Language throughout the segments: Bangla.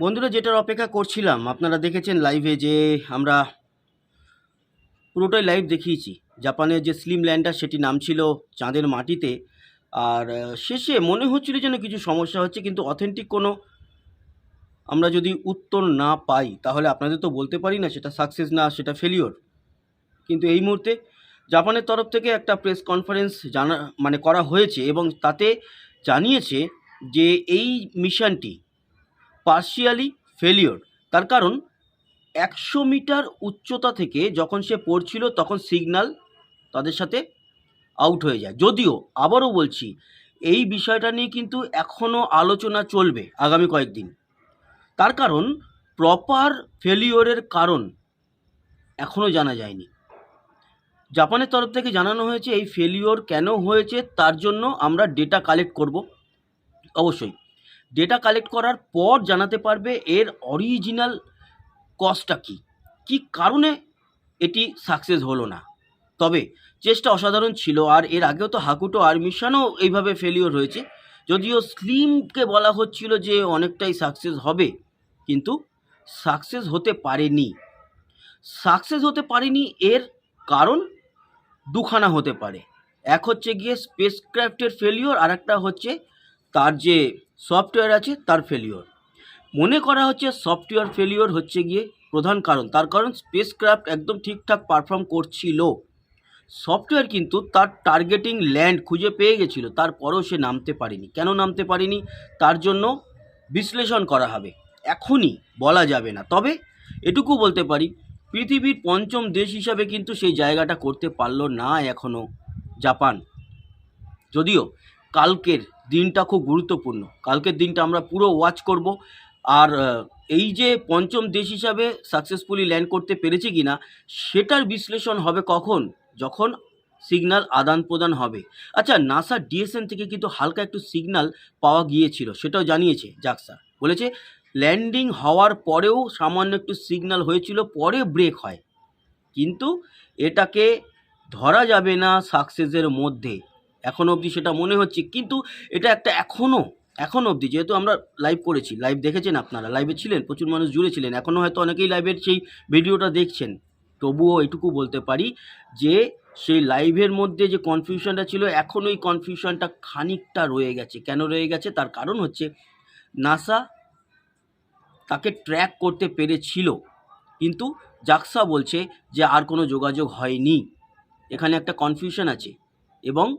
বন্ধুরা, যেটার অপেক্ষা করছিলাম, আপনারা দেখেছেন লাইভে যে আমরা পুরোটাই লাইভ দেখিয়েছি। জাপানের যে স্লিম ল্যান্ডার সেটি নাম ছিল চাঁদের মাটিতে। আর শেষে মনে হচ্ছিল যেন কিছু সমস্যা হচ্ছে, কিন্তু অথেন্টিক কোনো আমরা যদি উত্তর না পাই, তাহলে আপনাদের তো বলতে পারি না সেটা সাকসেস না, সেটা ফেলিওর কিন্তু এই মুহূর্তে জাপানের তরফ থেকে একটা প্রেস কনফারেন্স জানা মানে করা হয়েছে এবং তাতে জানিয়েছে যে এই মিশনটি পার্শিয়ালি ফেলিওর তার কারণ, একশো মিটার উচ্চতা থেকে যখন সে পড়ছিল, তখন সিগন্যাল তাদের সাথে আউট হয়ে যায়। যদিও, আবারও বলছি, এই বিষয়টা নিয়ে কিন্তু এখনও আলোচনা চলবে আগামী কয়েকদিন। তার কারণ প্রপার ফেলিওরের কারণ এখনও জানা যায়নি। জাপানের তরফ থেকে জানানো হয়েছে, এই ফেলিওর কেন হয়েছে, তার জন্য আমরা ডেটা কালেক্ট করব। অবশ্যই। ডেটা কালেক্ট করার পর জানাতে পারবে এর অরিজিনাল কজটা কী। কী কারণে এটি সাকসেস হলো না? তবে চেষ্টা অসাধারণ ছিল আর এর আগেও তো হাকুটো আর মিশনও এইভাবে ফেলিওর হয়েছে। যদিও স্লিমকে বলা হচ্ছিল যে অনেকটাই সাকসেস হবে, কিন্তু সাকসেস হতে পারেনি। সাকসেস হতে পারেনি এর কারণ দুখানা হতে পারে। এক হচ্ছে গিয়ে স্পেস ক্রাফটের ফেলিওর আর একটা হচ্ছে তার যে সফটওয়্যার আছে, তার ফেলিওর মনে করা হচ্ছে সফটওয়্যার ফেলিওর হচ্ছে গিয়ে প্রধান কারণ, তার কারণ স্পেস ক্রাফট একদম ঠিকঠাক পারফর্ম করছিল। সফটওয়্যার কিন্তু তার টার্গেটিং ল্যান্ড খুঁজে পেয়ে গেছিল, তারপরেও সে নামতে পারেনি। কেন নামতে পারেনি? তার জন্য বিশ্লেষণ করা হবে। এখনই বলা যাবে না। তবে এটুকু বলতে পারি, পৃথিবীর পঞ্চম দেশ হিসাবে কিন্তু সেই জায়গাটা করতে পারল না এখনও জাপান। যদিও কালকের দিনটা খুব গুরুত্বপূর্ণ। কালকের দিনটা আমরা পুরো ওয়াচ করব। আর এই যে পঞ্চম দেশ হিসাবে সাকসেসফুলি ল্যান্ড করতে পেরেছে কিনা, সেটার বিশ্লেষণ হবে কখন? যখন সিগনাল আদান প্রদান হবে। আচ্ছা নাসা ডিএসএন থেকে কিন্তু হালকা একটু সিগনাল পাওয়া গিয়েছিল, সেটাও জানিয়েছে জাকসা বলেছে ল্যান্ডিং হওয়ার পরেও সামান্য একটু সিগনাল হয়েছিল, পরে ব্রেক হয়। কিন্তু এটাকে ধরা যাবে না সাকসেসের মধ্যে। এখন অবধি সেটা মনে হচ্ছে। কিন্তু এটা একটা এখনও এখন অবধি যেহেতু আমরা লাইভ করেছি লাইভ দেখেছেন আপনারা লাইভে ছিলেন, প্রচুর মানুষ জুড়ে ছিলেন এখনও হয়তো অনেকেই লাইভের সেই ভিডিওটা দেখছেন। তবুও এটুকু বলতে পারি যে, সেই লাইভের মধ্যে যে কনফিউশনটা ছিল, এখন ওই কনফিউশনটা খানিকটা রয়ে গেছে। কেন রয়ে গেছে? তার কারণ হচ্ছে নাসা তাকে ট্র্যাক করতে পেরেছিল। কিন্তু জাকসা বলছে যে, আর কোনো যোগাযোগ হয়নি। এখানে একটা কনফিউশন আছে। এবং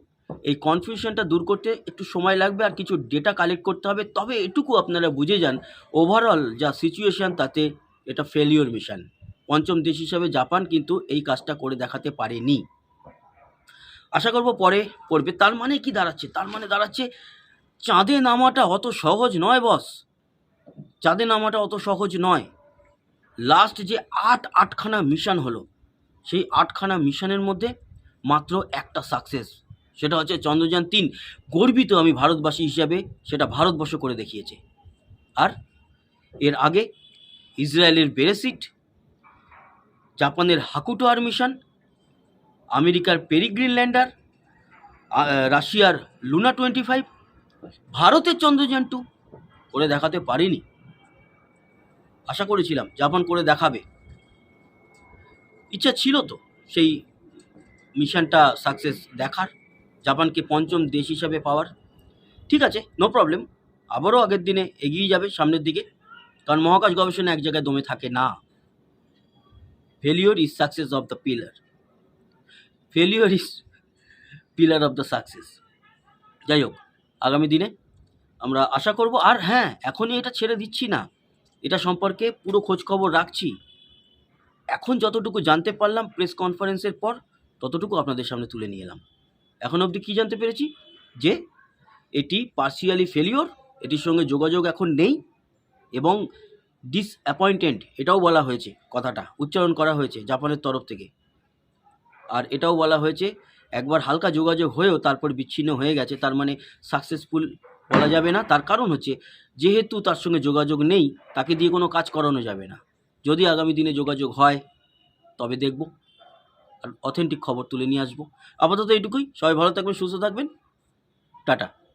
এই কনফিউশনটা দূর করতে একটু সময় লাগবে আর কিছু ডেটা কালেক্ট করতে হবে। তবে এটুকু আপনারা বুঝে যান ওভারঅল যা সিচুয়েশান তাতে এটা ফেলিওর মিশন পঞ্চম দেশ হিসাবে জাপান কিন্তু এই কাজটা করে দেখাতে পারেনি। আশা করব পরে পড়বে তার মানে কি দাঁড়াচ্ছে? তার মানে দাঁড়াচ্ছে, চাঁদে নামাটা অত সহজ নয় বস চাঁদে নামাটা অত সহজ নয়। লাস্ট যে আট, আটখানা মিশন হলো, সেই আটখানা মিশনের মধ্যে মাত্র একটা সাকসেস সেটা হচ্ছে চন্দ্রযান তিন গর্বিত আমি ভারতবাসী হিসাবে সেটা ভারতবর্ষ করে দেখিয়েছে। আর এর আগে ইসরায়েলের বেরেসিট, জাপানের হাকুটো আর মিশন আমেরিকার পেরিগ্রিন ল্যান্ডার রাশিয়ার লুনা টোয়েন্টি ফাইভ ভারতের চন্দ্রযান টু করে দেখাতে পারিনি। আশা করেছিলাম জাপান করে দেখাবে। ইচ্ছা ছিল তো সেই মিশনটা সাকসেস দেখার। জাপানকে পঞ্চম দেশ হিসাবে পাওয়ার। ঠিক আছে নো প্রবলেম আবারও আগের দিনে এগিয়ে যাবে সামনের দিকে, কারণ মহাকাশ গবেষণা এক জায়গায় দমে থাকে না। Failure is success of the pillar failure is pillar of the success যাই হোক, আগামী দিনে আমরা আশা করব, আর হ্যাঁ এখনই এটা ছেড়ে দিচ্ছি না। এটা সম্পর্কে পুরো খোঁজ খবর রাখছি। এখন যতটুকু জানতে পারলাম প্রেস কনফারেন্সের পর ততটুকু আপনাদের সামনে তুলে নিয়ে এলাম। এখন অবধি কী জানতে পেরেছি? যে এটি পার্সিয়ালি ফেলিওর এটির সঙ্গে যোগাযোগ এখন নেই এবং ডিসঅ্যাপয়েন্টেন্ট এটাও বলা হয়েছে কথাটা, উচ্চারণ করা হয়েছে জাপানের তরফ থেকে। আর এটাও বলা হয়েছে, একবার হালকা যোগাযোগ হয়েও তারপর বিচ্ছিন্ন হয়ে গেছে, তার মানে সাকসেসফুল বলা যাবে না। তার কারণ হচ্ছে, যেহেতু তার সঙ্গে যোগাযোগ নেই, তাকে দিয়ে কোনো কাজ করানো যাবে না। যদি আগামী দিনে যোগাযোগ হয়, তবে দেখব। অথেন্টিক খবর তুলে নিয়ে আসব। আপাতত এইটুকুই। সবাই ভালো থাকবেন সুস্থ থাকবেন। টাটা।